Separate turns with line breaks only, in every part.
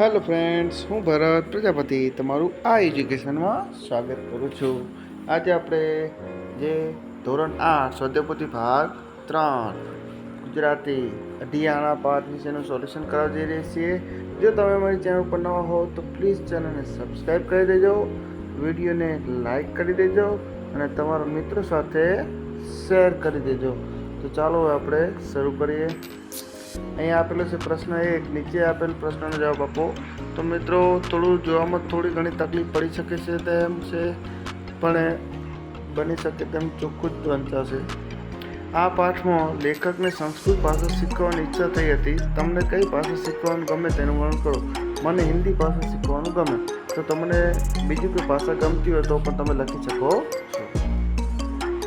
Hello friends, હું ભરત પ્રજાપતિ તમારું આ એજ્યુકેશનમાં સ્વાગત કરું છું. આજે આપણે જે ધોરણ આઠ, સ્વાધ્યાયપોથી ભાગ ત્રણ, ગુજરાતી અઢિયાણા પાઠ વિશેનું સોલ્યુશન કરવા જઈ રહ્યા છીએ. જો તમે મારી ચેનલ પર નવા હો, તો પ્લીઝ ચેનલને સબસ્ક્રાઈબ કરી દેજો, વિડીયોને લાઈક કરી દેજો અને તમારા મિત્રો સાથે શેર કરી દેજો. તો ચાલો આપણે શરૂ કરીએ. અહીંયા આપેલો છે પ્રશ્ન એક, નીચે આપેલ પ્રશ્નનો જવાબ આપો. તો મિત્રો, થોડું જોવામાં થોડી ઘણી તકલીફ પડી શકે છે તેમ છે, પણ બની શકે તેમ ચોખ્ખું જ વંચાશે આ પાઠમાં લેખકને સંસ્કૃત ભાષા શીખવાની ઈચ્છા થઈ હતી. તમને કઈ ભાષા શીખવાનું ગમે તેનું વર્ણન કરો? મને હિન્દી ભાષા શીખવાનું ગમે. તો તમને બીજી કોઈ ભાષા ગમતી હોય તો પણ તમે લખી શકો છો.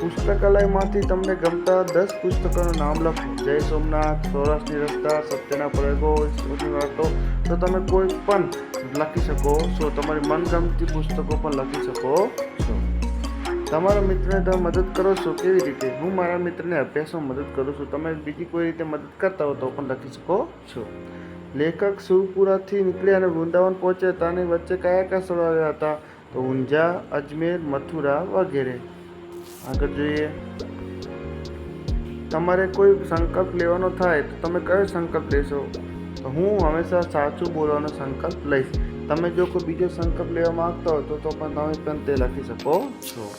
પુસ્તકાલયમાંથી તમને ગમતા દસ પુસ્તકોનું નામ લખો. જય સોમનાથ, સૌરાષ્ટ્રની રસ્તા સત્યના પ્રયોગો ઈશ્વરની વાતો તો તમે કોઈ પણ લખી શકો છો. તમારી મનગમતી પુસ્તકો પણ લખી શકો છો. તમારા મિત્રને તમે મદદ કરો છો કેવી રીતે? હું મારા મિત્રને અભ્યાસમાં મદદ કરું છું. તમે બીજી કોઈ રીતે મદદ કરતા હો તો પણ લખી શકો છો. લેખક સુરપુરાથી નીકળી અને વૃંદાવન પહોંચ્યા. તાની વચ્ચે કયા કયા સ્થળો આવ્યા હતા? તો ઊંઝા, અજમેર, મથુરા વગેરે. આગળ જોઈએ. તમારે કોઈ સંકલ્પ લેવાનો થાય તો તમે કયો સંકલ્પ લેશો? તો હું હંમેશા સાચું બોલવાનો સંકલ્પ લઈશ. તમે જો કોઈ બીજો સંકલ્પ લેવા માગતા હો તો પણ તમે પણ તે લખી શકો છો.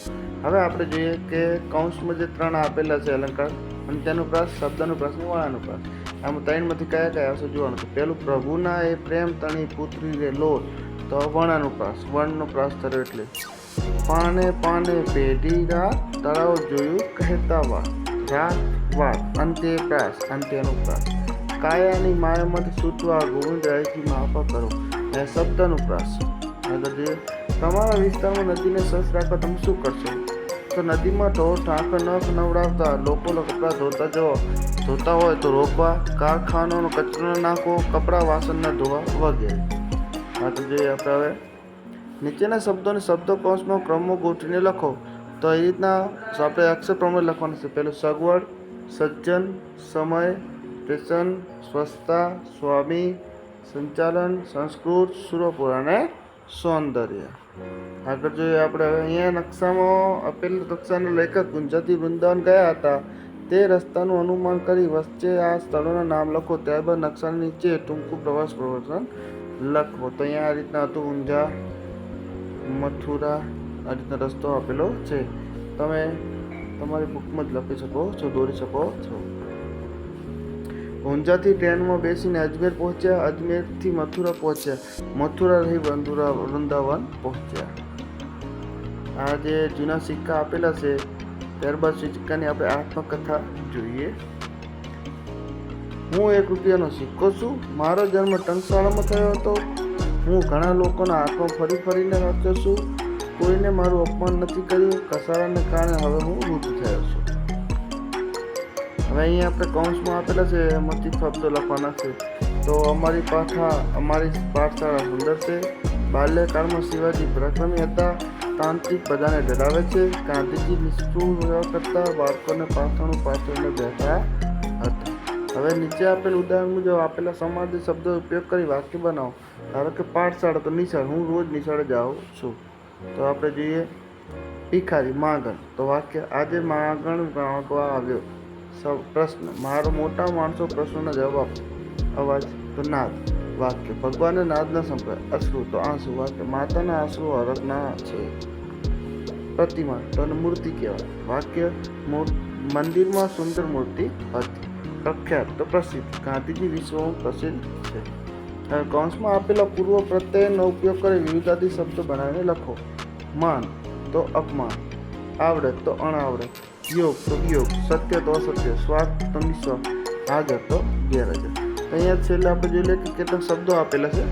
હવે આપણે જોઈએ કે કૌંસમાં જે ત્રણ આપેલા છે અલંકાર અને તેનું પ્રાસ, શબ્દનું પ્રાસ અને વાળાનું આમ ત્રણમાંથી કયા કયા આવશે જોવાનું છે. પહેલું, પ્રભુના એ પ્રેમ તણી પુત્રી રે લોટ. તો વર્ણાનું પ્રાસ. વર્ણનો પ્રાસ થયો એટલે. પાને પાને પેઢી રાત તળાવ જોયું કહેતા વા જાત વાત અંતે પ્રાસ, અંતે અનુપ્રાસ. કાયાની માયામાંથી સૂચવા ગોવિંદ રાયથી માફા કરો. એ શબ્દ પ્રાસ. આગળ જોઈએ તમારા વિસ્તારમાં નદીને સ્વચ્છ રાખવા તમે શું કરશો? તો નદીમાં ઢોર ઢાંકર નખ નવડાવતા લોકો કપડાં ધોતા જવા. ધોતા હોય તો રોકવા કારખાનાનો કચરો નાખવો, કપડાં વાસણને ધોવા વગેરે. આગળ જોઈએ આપણે હવે નીચેના શબ્દોને શબ્દો કૌંસમાં ગોઠવીને લખો. તો એ રીતના આપણે અક્ષર પ્રમાણે લખવાનું છે. પહેલું સગવડ, સજ્જન, સમય પેશન સ્વચ્છતા, સ્વામી, સંચાલન, સંસ્કૃત, સુરપુર અને સૌંદર્ય. આગળ જોઈએ આપણે અહીંયા નકશામાં આપેલ નકશાના લેખક ગુજરાતી વૃંદાવન ગયા હતા. તે રસ્તાનું અનુમાન કરી વચ્ચે આ સ્થળોના નામ લખો. ત્યારબાદ નકશાની નીચે ટૂંકું પ્રવાસ પ્રવચન લખો. તો અહીંયા આ રીતના હતું ઊંઝા મથુરા આ રીતનો રસ્તો આપેલો છે. તમે તમારી બુકમાં જ લખી શકો છો, દોરી શકો છો. ઊંઝાથી ટ્રેનમાં બેસીને અજમેર પહોંચ્યા, અજમેરથી મથુરા પહોંચ્યા. મથુરા રહી વંદુરા, વૃંદાવન પહોંચ્યા. આ જે જૂના સિક્કા આપેલા છે, ત્યારબાદ સિક્કાની આપણે આત્મકથા જોઈએ. હું એક રૂપિયાનો સિક્કો છું. મારો જન્મ ટંકશાળામાં થયો હતો. હું ઘણા લોકોના હાથમાં ફરી ફરીને વાંચ્યો છું. કોઈને મારું અપમાન નથી કર્યું. કસારાને કારણે હવે હું વૃદ્ધ થયો છું. હવે અહીંયા આપણે કૌંસમાં આપેલા છે. એમાંથી શબ્દો લખવાના છે. તો અમારી પાઠા, અમારી પાઠશાળા સુંદર છે. બાલ્યકાળમાં શિવાજી પ્રથમી હતા. તાંત્રિક બધાને ડરાવે છે. ગાંધીજી નિષ્ઠુર કરતા બાળકોને પાછળનું પાછળને બેઠા હતા. હવે નીચે આપેલ ઉદાહરણ મુજબ આપેલા સમાજ શબ્દો ઉપયોગ કરી વાક્ય બનાવો. ધારો કે પાઠશાળા તો નિશાળ, હું રોજ નિશાળે જાઉં છું. તો આપણે જોઈએ ભિખારી, માગણ. તો વાક્ય, આજે માગણ માંગવા આવ્યો. પ્રશ્ન, મારો મોટા માણસો પ્રશ્નનો જવાબ આપો. અવાજ, તો નાદ. વાક્ય ભગવાનને નાદ ન સંભળાય અશ્રુ. તો આંસુ, વાક્ય, માતાના આંસુ હરકના છે. પ્રતિમા તો મૂર્તિ કહેવાય. વાક્ય મંદિરમાં સુંદર મૂર્તિ હતી. પ્રખ્યાત, તો પ્રસિદ્ધ. ગાંધીજી વિશ્વમાં પ્રસિદ્ધ છે. કૌંસમાં આપેલા પૂર્વ પ્રત્યયનો ઉપયોગ કરી વિવિધાદી શબ્દો બનાવીને લખો. માન તો અપમાન આવડત તો અણાવડત યોગ તો વિયોગ સત્ય તો અસત્ય, સ્વાર્થ તો નિસ્વ હાજર તો ગેરહાજર. અહીંયા છેલ્લે આપણે જોઈ લઈએ કે કેટલાક શબ્દો આપેલા છે.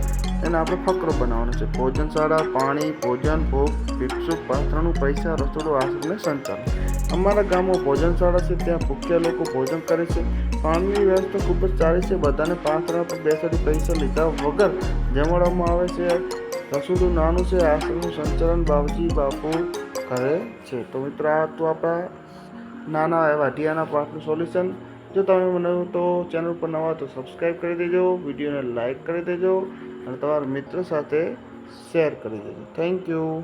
એને આપણે ફકરો બનાવવાનો છે. ભોજનશાળા, પાણી, ભોજન, ભોગ ભિક્ષુક પાત્રનું, પૈસા, રસોડું, આશ્રમ સંચાલન. અમારા ગામમાં ભોજનશાળા છે, ત્યાં ભૂખ્યા લોકો ભોજન કરે છે. પાણીની વ્યવસ્થા ખૂબ જ સારી છે, બધાને પાંચ રૂપિયા પર બેસાડી પૈસા લીધા વગર જમાડવામાં આવે છે. રસોડું નાનું છે, આશ્રમનું સંચાલન બાવજી બાપુ કરે છે. તો મિત્રો, આ હતું આપણા નાના એવા ઢિયાના પાકનું સોલ્યુશન. જો તમે મને તો ચેનલ પર નવા તો સબસ્ક્રાઈબ કરી દેજો, વિડીયોને લાઇક કરી દેજો, અને તમારા મિત્ર સાથે શેર કરી દેજો. Thank you.